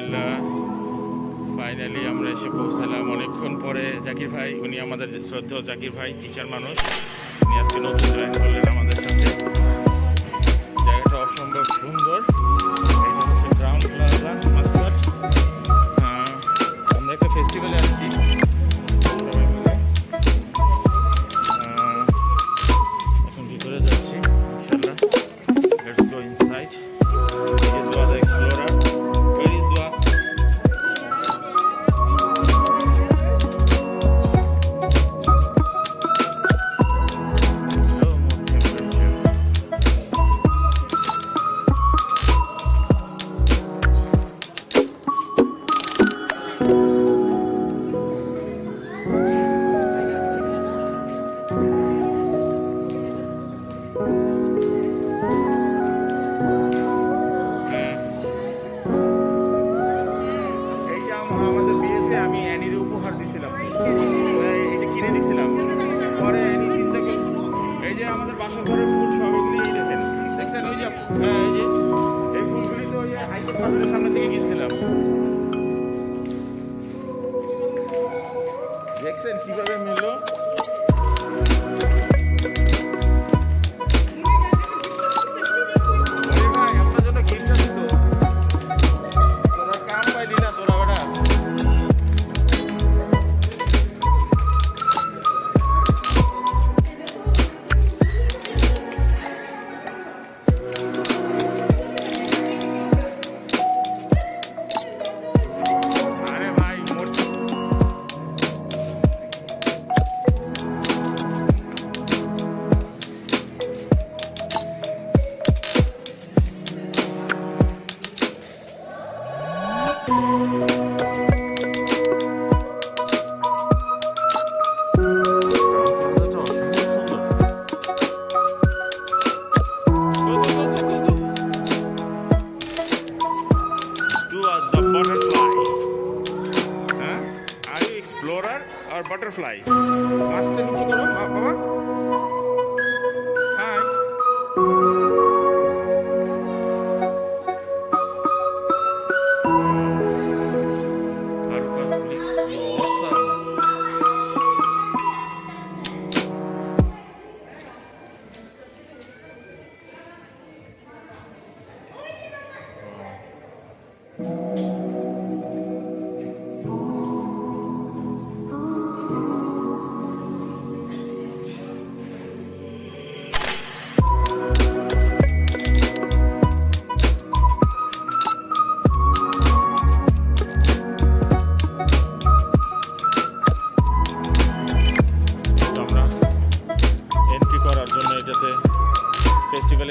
আলহামদুলিল্লাহ। ফাইনালি আমরা এসে পৌঁছালাম। অনেকক্ষণ পরে জাকির ভাই, উনি আমাদের শ্রদ্ধেয় জাকির ভাই টিচার মানুষ, উনি আজকে নতুন জয়েন করলেন আমাদের সাথে। জায়গাটা অসম্ভব সুন্দর। গ্রাউন্ড হ্যাঁ, আমরা একটা ফেস্টিভ্যালে আসছি।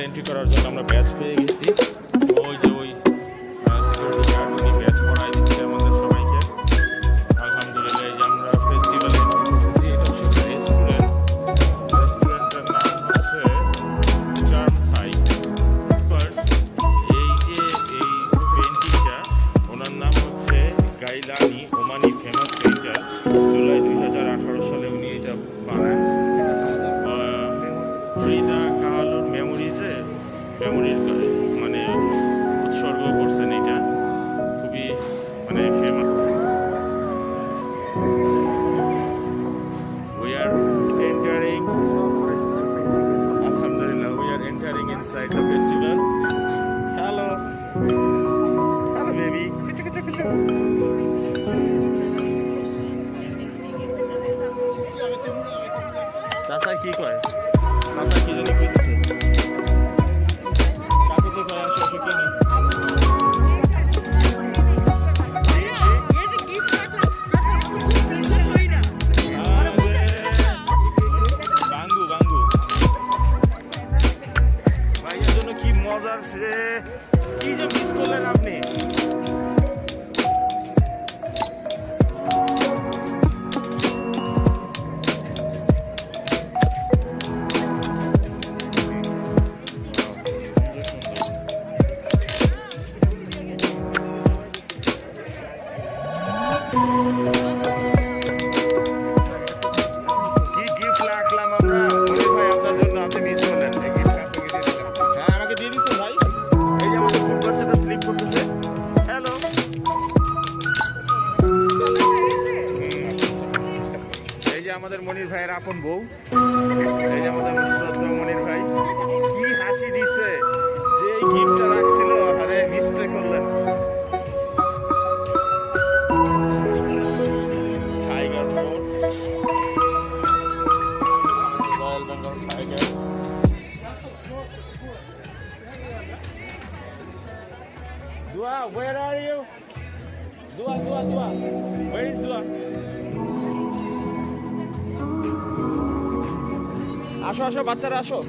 এন্ট্রি করার জন্য আমরা ব্যাচ পেয়ে গেছি। ওই যে ওই সিকিউরিটি গার্ড উনি ব্যাচ পড়াই দিচ্ছে আমাদের সবাইকে। আলহামদুলিল্লাহ যে আমরা ফেস্টিভ্যাল নাম হচ্ছে এই যে, এই ওনার নাম হচ্ছে গাইলানি side. टायर आपण भाऊ. त्याच्यामध्ये আসো বাচ্চারা আসো।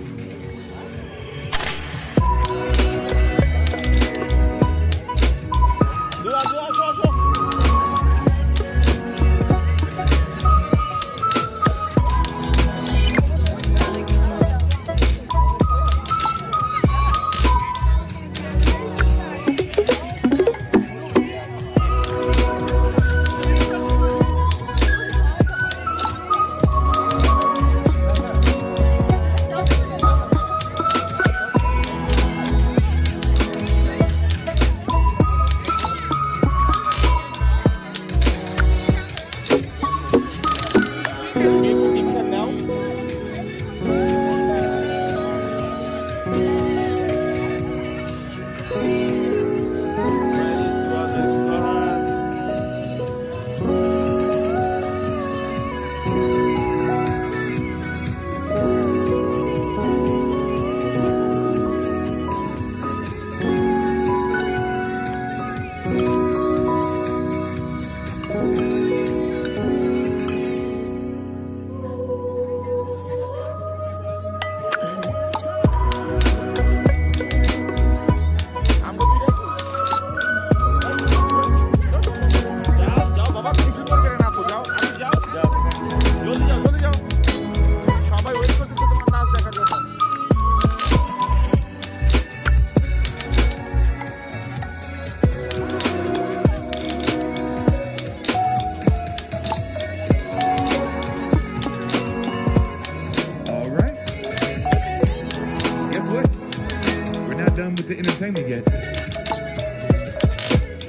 The entertainment yet.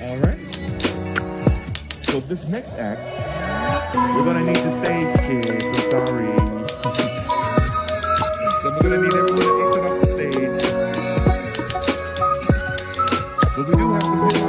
All right. So this next act, we're gonna need the stage kids. I'm sorry. so we're gonna need everyone to exit off the stage. But we do have some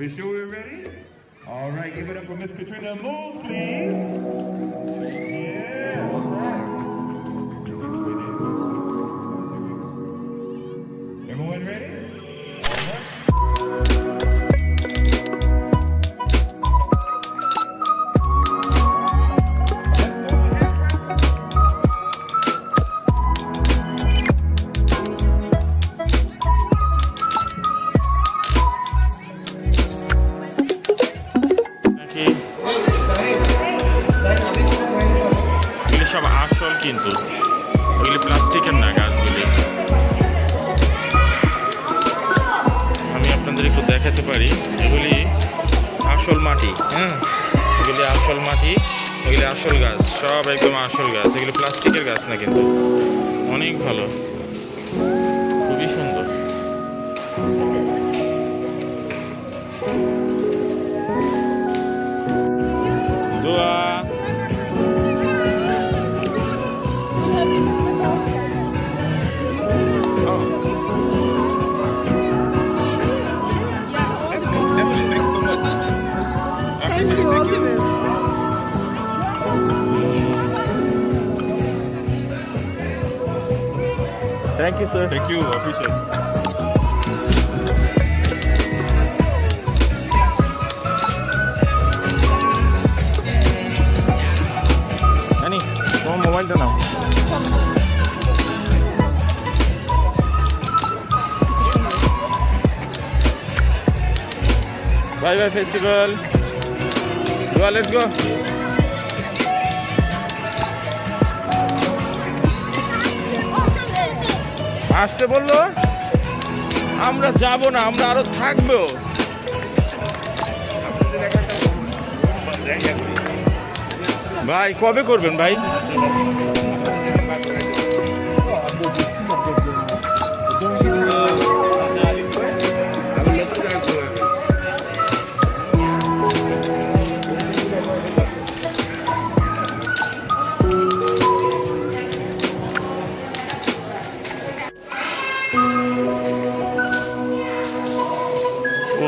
we sure we're ready? All right, give it up for Miss Katrina. Move, please. Yeah. মাটি, এগুলি আসল গাছ, সব একদম আসল গাছ, এগুলি প্লাস্টিকের গাছ না কিন্তু। অনেক ভালো। Thank you, sir. Thank you. Appreciate. Mobile देना बाय बाय let's go. আসতে বলল আমরা যাব না আমরা আরও থাকব। ভাই কবে করবেন ভাই?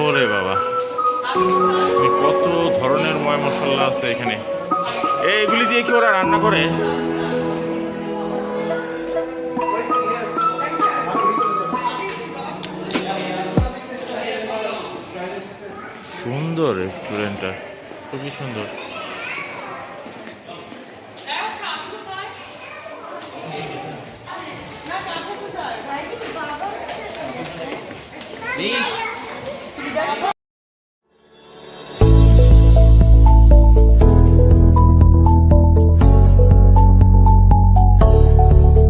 ওরে বাবা। কত ধরনের ময় মশলা আছে এখানে। এইগুলি দিয়ে কি ওরা রান্না করে? সুন্দর রেস্টুরেন্টটা, খুবই সুন্দর। Vem.